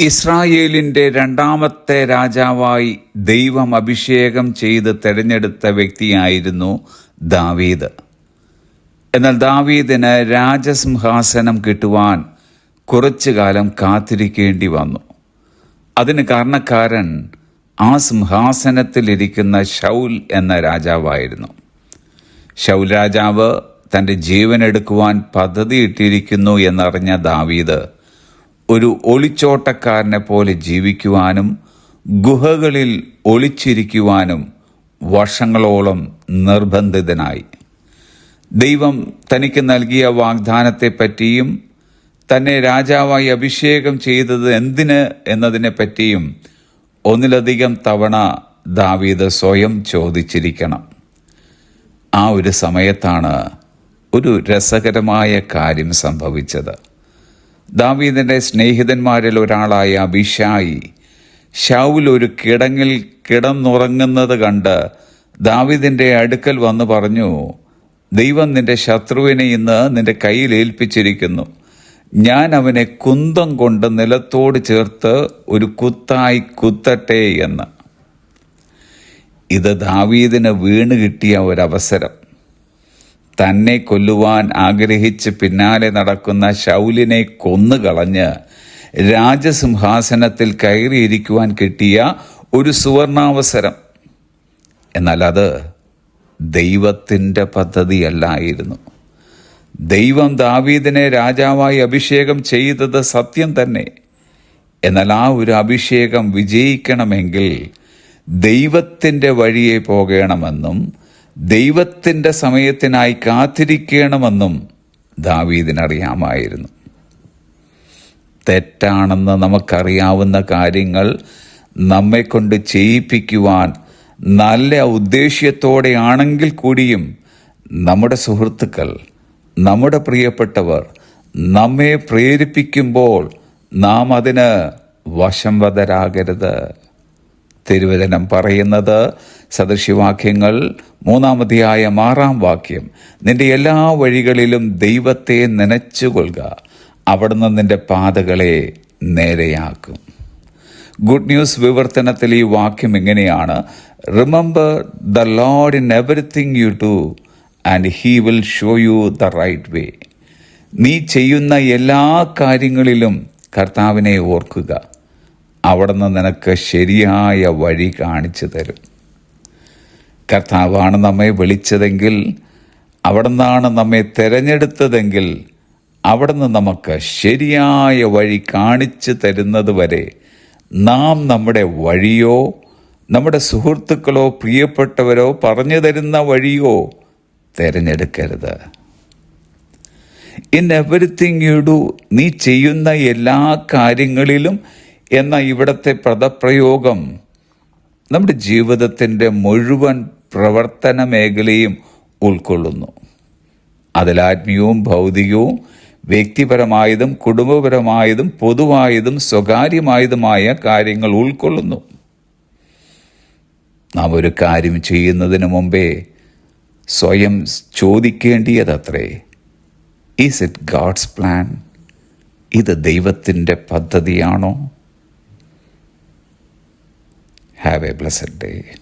ഇസ്രായേലിന്റെ രണ്ടാമത്തെ രാജാവായി ദൈവം അഭിഷേകം ചെയ്ത് തെരഞ്ഞെടുത്ത വ്യക്തിയായിരുന്നു ദാവീദ്. എന്നാൽ ദാവീദിന് രാജസിംഹാസനം കിട്ടുവാൻ കുറച്ചു കാലം കാത്തിരിക്കേണ്ടി വന്നു. അതിന് കാരണക്കാരൻ ആ സിംഹാസനത്തിലിരിക്കുന്ന ഷൗൽ എന്ന രാജാവായിരുന്നു. ഷൗൽ രാജാവ് തന്റെ ജീവൻ എടുക്കുവാൻ പദ്ധതിയിട്ടിരിക്കുന്നു എന്നറിഞ്ഞ ദാവീദ് ഒരു ഒളിച്ചോട്ടക്കാരനെ പോലെ ജീവിക്കുവാനും ഗുഹകളിൽ ഒളിച്ചിരിക്കുവാനും വർഷങ്ങളോളം നിർബന്ധിതനായി. ദൈവം തനിക്ക് നൽകിയ വാഗ്ദാനത്തെപ്പറ്റിയും തന്നെ രാജാവായി അഭിഷേകം ചെയ്തത് എന്തിന് എന്നതിനെപ്പറ്റിയും ഒന്നിലധികം തവണ ദാവീദ് സ്വയം ചോദിച്ചിരിക്കണം. ആ ഒരു സമയത്താണ് ഒരു രസകരമായ കാര്യം സംഭവിച്ചത്. ദാവീദിന്റെ സ്നേഹിതന്മാരിൽ ഒരാളായ അഭിഷായി ഷൗൽ ഒരു കിടങ്ങിൽ കിടന്നുറങ്ങുന്നത് കണ്ട് ദാവീദിന്റെ അടുക്കൽ വന്ന് പറഞ്ഞു ദൈവം നിന്റെ ശത്രുവിനെ ഇന്ന് നിന്റെ കയ്യിൽ ഏൽപ്പിച്ചിരിക്കുന്നു. ഞാൻ അവനെ കുന്തം കൊണ്ട് നിലത്തോട് ചേർത്ത് ഒരു കുത്തായി കുത്തട്ടെ എന്ന്. ഇത് ദാവീദിന് വീണ് കിട്ടിയ ഒരവസരം. തന്നെ കൊല്ലുവാൻ ആഗ്രഹിച്ച് പിന്നാലെ നടക്കുന്ന ശൗലിനെ കൊന്നുകളഞ്ഞ് രാജസിംഹാസനത്തിൽ കയറിയിരിക്കുവാൻ കിട്ടിയ ഒരു സുവർണാവസരം. എന്നാൽ അത് ദൈവത്തിന്റെ പദ്ധതിയല്ലായിരുന്നു. ദൈവം ദാവീദിനെ രാജാവായി അഭിഷേകം ചെയ്തത് സത്യം തന്നെ. എന്നാൽ ആ ഒരു അഭിഷേകം വിജയിക്കണമെങ്കിൽ ദൈവത്തിന്റെ വഴിയെ പോകണമെന്നും ദൈവത്തിന്റെ സമയത്തിനായി കാത്തിരിക്കണമെന്നും ദാവീദിനറിയാമായിരുന്നു. തെറ്റാണെന്ന് നമുക്കറിയാവുന്ന കാര്യങ്ങൾ നമ്മെക്കൊണ്ട് ചെയ്യിപ്പിക്കുവാൻ നല്ല ഉദ്ദേശ്യത്തോടെയാണെങ്കിൽ കൂടിയും നമ്മുടെ സുഹൃത്തുക്കൾ നമ്മുടെ പ്രിയപ്പെട്ടവർ നമ്മെ പ്രേരിപ്പിക്കുമ്പോൾ നാം അതിന് വശംവദരാകരുത് തിരുവചനം പറയുന്നത് സദൃശ്യവാക്യങ്ങൾ മൂന്നാമതിയായ ആറാം വാക്യം. നിന്റെ എല്ലാ വഴികളിലും ദൈവത്തെ നനച്ചുകൊള്ളുക. അവിടുന്ന് നിന്റെ പാതകളെ നേരെയാക്കും. ഗുഡ് ന്യൂസ് വിവർത്തനത്തിൽ ഈ വാക്യം ഇങ്ങനെയാണ്. Remember the lord in everything you do and he will show you the right way നീ ചെയ്യുന്ന എല്ലാ കാര്യങ്ങളിലും കർത്താവിനെ ഓർക്കുക. അവിടുന്ന് നിനക്ക് ശരിയായ വഴി കാണിച്ചു തരും. കർത്താവാണ് നമ്മെ വിളിച്ചതെങ്കിൽ അവിടെ നിന്നാണ് നമ്മെ തിരഞ്ഞെടുത്തതെങ്കിൽ അവിടുന്ന് നമുക്ക് ശരിയായ വഴി കാണിച്ചു തരുന്നത് വരെ നാം നമ്മുടെ വഴിയോ നമ്മുടെ സുഹൃത്തുക്കളോ പ്രിയപ്പെട്ടവരോ പറഞ്ഞു തരുന്ന വഴിയോ തിരഞ്ഞെടുക്കരുത്. ഇൻ എവറിത്തിങ് യു ഡു നീ ചെയ്യുന്ന എല്ലാ കാര്യങ്ങളിലും എന്ന ഇവിടുത്തെ പദപ്രയോഗം നമ്മുടെ ജീവിതത്തിന്റെ മുഴുവൻ പ്രവർത്തന മേഖലയും ഉൾക്കൊള്ളുന്നു. അതിലാത്മീയവും ഭൗതികവും വ്യക്തിപരമായതും കുടുംബപരമായതും പൊതുവായതും സ്വകാര്യമായതുമായ കാര്യങ്ങൾ ഉൾക്കൊള്ളുന്നു. നാം ഒരു കാര്യം ചെയ്യുന്നതിന് മുമ്പേ സ്വയം ചോദിക്കേണ്ടിയതത്രേ. ഈസ് ഇറ്റ് ഗാഡ്സ് പ്ലാൻ ഇത് ദൈവത്തിന്റെ പദ്ധതിയാണോ? Have a blessed day.